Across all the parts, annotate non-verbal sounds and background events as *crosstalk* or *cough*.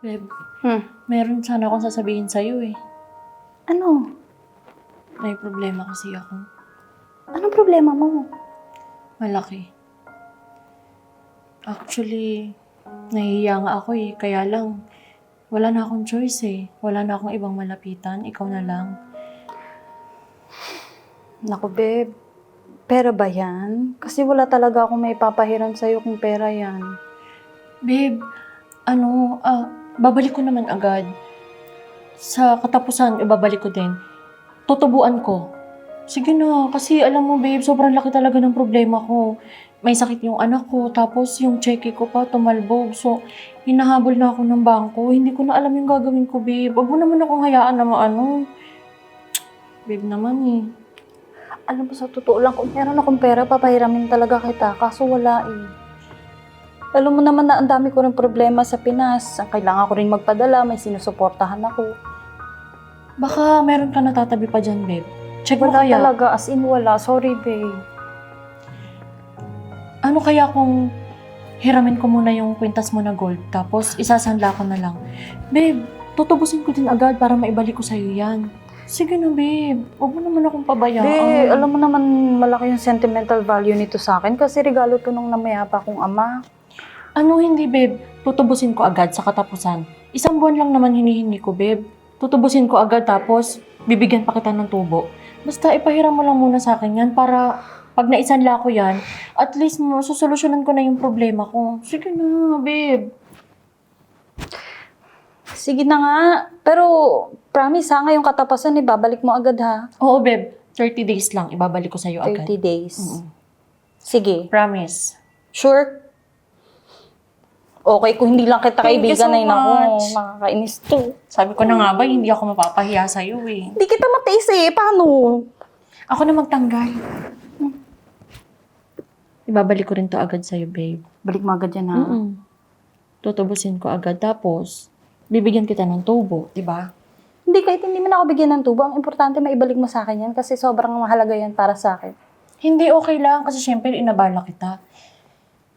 Babe, Hmm. meron sana akong sasabihin sa'yo eh. Ano? May problema kasi ako. Anong problema mo? Malaki. Actually, nahihiya nga ako eh. Kaya lang, wala na akong choice eh. Wala na akong ibang malapitan. Ikaw na lang. Naku, babe. Pera ba yan? Kasi wala talaga akong may papahiram sa'yo kung pera yan. Babe, ano, ah, babalik ko naman agad. Sa katapusan, ibabalik ko din. Tutubuan ko. Sige na, kasi alam mo babe, sobrang laki talaga ng problema ko. May sakit yung anak ko, tapos yung cheque ko pa tumalbog. So, hinahabol na ako ng bangko. Hindi ko na alam yung gagawin ko, babe. Huwag mo naman akong hayaan na maano. Babe naman eh. Alam mo, sa totoo lang, kung meron akong pera, papahiramin talaga kita. Kaso wala eh. Alam mo naman na ang dami ko rin problema sa Pinas. Ang Kailangan ko rin magpadala, may sinusuportahan ako. Baka meron ka natatabi pa dyan, babe. Check mo Wala kaya. talaga, as in wala. Sorry, babe. Ano kaya kung hiramin ko muna yung kwintas mo na gold, tapos isasanla ko na lang. Babe, tutubusin ko din agad para maibalik ko sa'yo yan. Sige na, babe. Huwag mo naman akong pabayaan. Babe, alam mo naman malaki yung sentimental value nito sa akin kasi regalo to nung namayapa kong ama. Ano hindi, babe? Tutubusin ko agad sa katapusan. Isang buwan lang naman hinihingi ko, babe. Tutubusin ko agad tapos bibigyan pa kita ng tubo. Basta ipahiram mo lang muna sa akin yan para pag naisanla ko yan, at least mo, susolusyonan ko na yung problema ko. Sige na, babe. Sige na nga. Pero promise ha, ngayong katapasan, ibabalik mo agad ha. Oo, babe. 30 days lang. Ibabalik ko sa'yo 30 agad. days. Mm-mm. Sige. Promise. Sure? Okay, kung hindi lang kita Thank you kaibigan, so ay much. makakainis to. Sabi ko na nga ba, hindi ako mapapahiya sa'yo eh. Hindi kita matiis eh. Paano? Ako na magtanggal. Ibabalik ko rin to agad sa'yo, babe. Balik mo agad yan ha. Mm-mm. Tutubusin ko agad. Tapos, bibigyan kita ng tubo, di ba? Hindi, kahit hindi mo na ako bigyan ng tubo, ang importante maibalik mo sa akin yan kasi sobrang mahalaga yan para sa akin. Hindi okay lang kasi syempre inabala kita.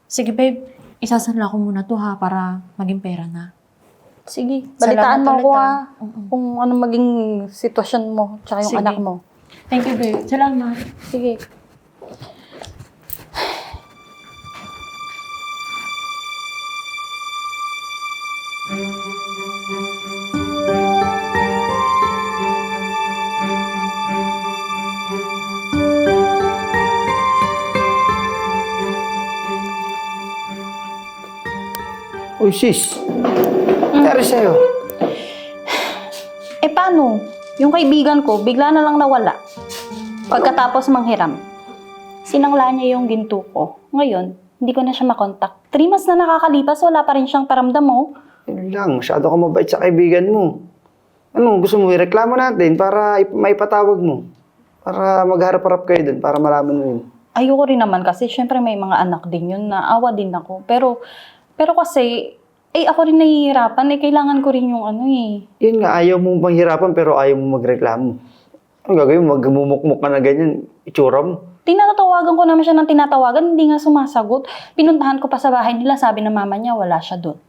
Sige, babe. Isasanla ko muna to ha para maging pera na. Sige, balitaan mo ulit, ah. ha. Mm-mm. Kung anong maging sitwasyon mo, tsaka yung Sige. anak mo. Thank you, babe. Salamat. Sige. Uy, sis. Nangyari sa'yo? Eh paano? Yung kaibigan ko, bigla na lang nawala. Pagkatapos manghiram. Sinangla niya yung ginto ko. Ngayon, hindi ko na siya makontak. Three months na nakakalipas, wala pa rin siyang paramdam mo. Yun lang, masyado ka mabait sa kaibigan mo. Ano, gusto mo ireklamo natin para ip- maipatawag mo? Para magharap-harap kayo dun, para malaman mo yun. Ayoko rin naman kasi syempre may mga anak din yun na awa din ako. Pero, pero kasi, eh ako rin nahihirapan eh. Kailangan ko rin yung ano eh. Yun nga, ayaw mo bang hirapan pero ayaw mo magreklamo. Ano gagawin mo? Magmumukmuk ka na ganyan, itsura mo. Tinatawagan ko naman siya ng tinatawagan, hindi nga sumasagot. Pinuntahan ko pa sa bahay nila, sabi ng mama niya, wala siya doon.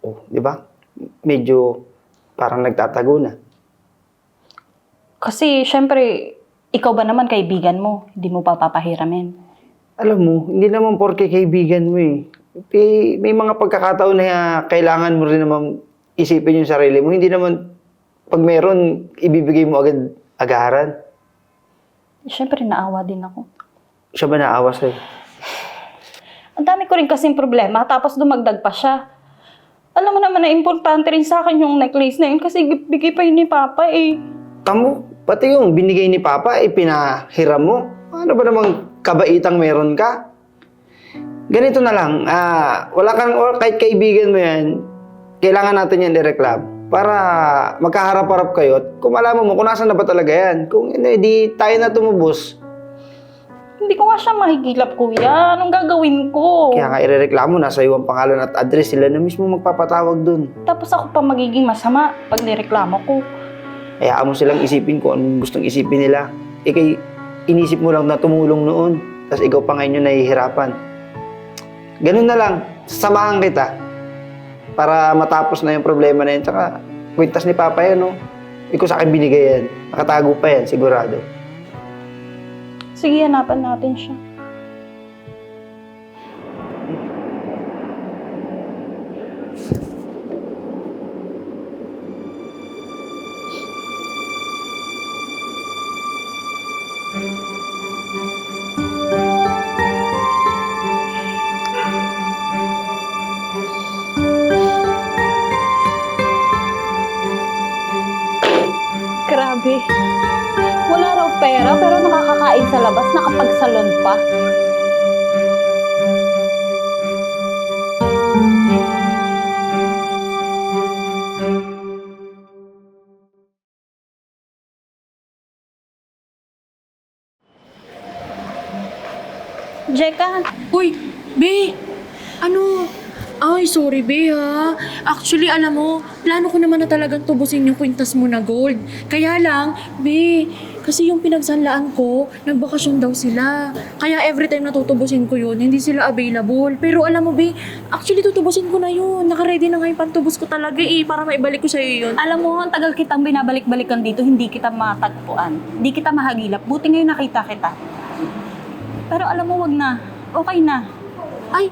Oh, di ba? Medyo parang nagtatago na. Kasi, syempre, ikaw ba naman kaibigan mo? Hindi mo pa papahiramin. Alam mo, hindi naman porke kaibigan mo eh. May, may mga pagkakataon na kailangan mo rin naman isipin yung sarili mo. Hindi naman, pag meron, ibibigay mo agad agaran. Syempre, naawa din ako. Siya ba naawa sa'yo? Ang dami ko rin kasing problema, tapos dumagdag pa siya. Alam mo naman na importante rin sa akin yung necklace na yun kasi bigay pa yun ni Papa eh. Tamo, pati yung binigay ni Papa, eh, pinahiram mo. Ano ba namang kabaitang meron ka? Ganito na lang, ah, wala kang, or kahit kaibigan mo yan, kailangan natin yan i-reclam para magkaharap-harap kayo at kung malaman mo kung nasan na ba talaga yan. Kung hindi tayo na tumubos, Hindi ko nga siya mahigilap, kuya. Anong gagawin ko? kaya nga irereklamo, nasa iyo ang pangalan at address sila na mismo magpapatawag dun. Tapos ako pa magiging masama pag nireklamo ko. Hayaan mo silang isipin kung anong gustong isipin nila. Ikay, inisip mo lang na tumulong noon, tapos ikaw pa ngayon yung nahihirapan. Ganun na lang, sasamahan kita. para matapos na yung problema na yun. Tsaka, kwintas ni Papa yan, no? Ko sa akin binigay yan. Nakatago pa yan, sigurado. Sige, hanapan natin siya. Nakapagsalon pa. Jeka? Ay, sorry, Be, ha? Actually, alam mo, plano ko naman na talagang tubusin yung kwintas mo na gold. Kaya lang, Be, kasi yung pinagsanlaan ko, nagbakasyon daw sila. Kaya every time natutubusin ko yun, hindi sila available. Pero alam mo, Be, actually tutubusin ko na yun. Nakaready na nga yung pantubos ko talaga eh, para maibalik ko sa'yo yun. alam mo, ang tagal kitang binabalik-balikan dito, hindi kita matagpuan. Hindi kita mahagilap. Buti ngayon nakita kita. Pero alam mo, wag na. Okay na. Ay,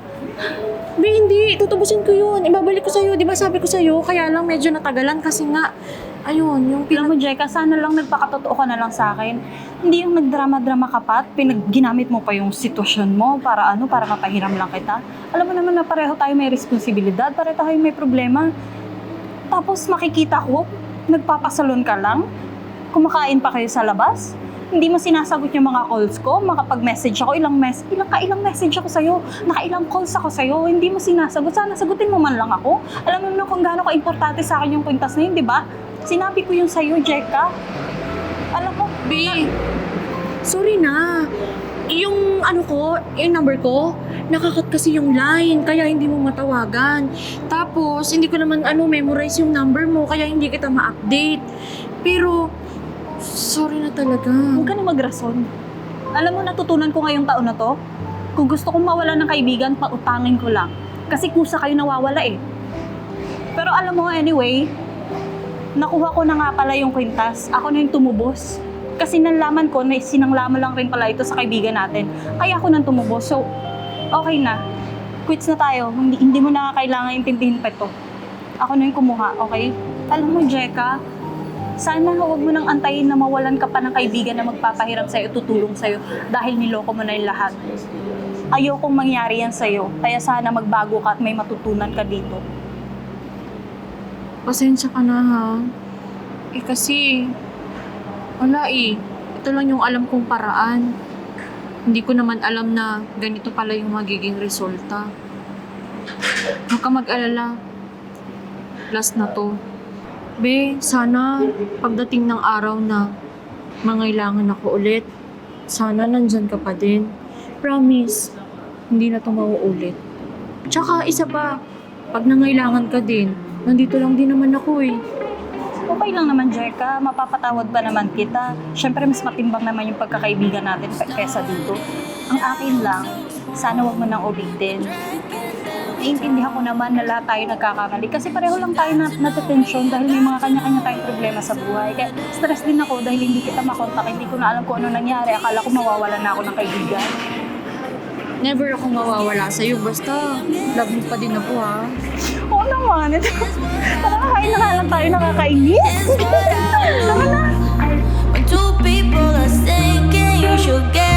Be, hindi. Tutubusin ko yun. Ibabalik ko sa'yo. Di ba sabi ko sa'yo? Kaya lang medyo natagalan kasi nga, ayun, yung Alam mo, Jeka, sana lang nagpakatotoo ka na lang sa akin. Hindi yung nagdrama-drama ka pa at pinagginamit mo pa yung sitwasyon mo para ano, para mapahiram lang kita. Alam mo naman na pareho tayo may responsibilidad, pareho tayo may problema. Tapos makikita ko, nagpapasalon ka lang, kumakain pa kayo sa labas, hindi mo sinasagot yung mga calls ko, makapag-message ako, ilang mess, ilang kailang message ako sa'yo, nakailang calls ako sa'yo, hindi mo sinasagot. Sana sagutin mo man lang ako. Alam mo naman kung gaano ka-importante sa akin yung kwintas na yun, di ba? Sinabi ko yung sa'yo, Jeka. Alam mo, Be, sorry na. Yung ano ko, yung number ko, nakakat kasi yung line, kaya hindi mo matawagan. Tapos, hindi ko naman ano, memorize yung number mo, kaya hindi kita ma-update. Pero, sorry na talaga. huwag ka na magrason. Alam mo, natutunan ko ngayong taon na to, kung gusto kong mawala ng kaibigan, pautangin ko lang. Kasi kusa kayo nawawala eh. Pero alam mo, anyway, nakuha ko na nga pala yung kwintas. Ako na yung tumubos. Kasi nalaman ko na sinanglaman lang rin pala ito sa kaibigan natin. Kaya ako nang tumubos. So, okay na. Quits na tayo. Hindi, hindi mo na kailangan intindihin pa ito. Ako na yung kumuha, okay? Alam mo, Jeka, sana huwag mo nang antayin na mawalan ka pa ng kaibigan na magpapahiram sa'yo, tutulong sa'yo dahil niloko mo na yung lahat. Ayokong mangyari yan sa'yo, kaya sana magbago ka at may matutunan ka dito. Pasensya ka na ha. Eh kasi, wala eh. Ito lang yung alam kong paraan. Hindi ko naman alam na ganito pala yung magiging resulta. Huwag ka mag-alala. Last na to. Be, sana pagdating ng araw na mangailangan ako ulit, sana nandyan ka pa din. Promise, hindi na to mauulit. Tsaka isa pa, pag nangailangan ka din, nandito lang din naman ako eh. Okay lang naman, Jeka. Mapapatawad pa naman kita. Siyempre, mas matimbang naman yung pagkakaibigan natin kesa dito. Ang akin lang, sana wag mo nang ulitin naiintindihan ko naman na lahat tayo nagkakamali. Kasi pareho lang tayo nat natitensyon dahil may mga kanya-kanya tayong problema sa buhay. Kaya stress din ako dahil hindi kita makontak, hindi ko na alam kung ano nangyari. Akala ko mawawala na ako ng kaibigan. Never akong mawawala sa'yo. Basta, love mo pa din ako ha. Oo naman. Ito, *laughs* nakakain na lang tayo nakakainis. *laughs* Tama na. Two people are thinking you should get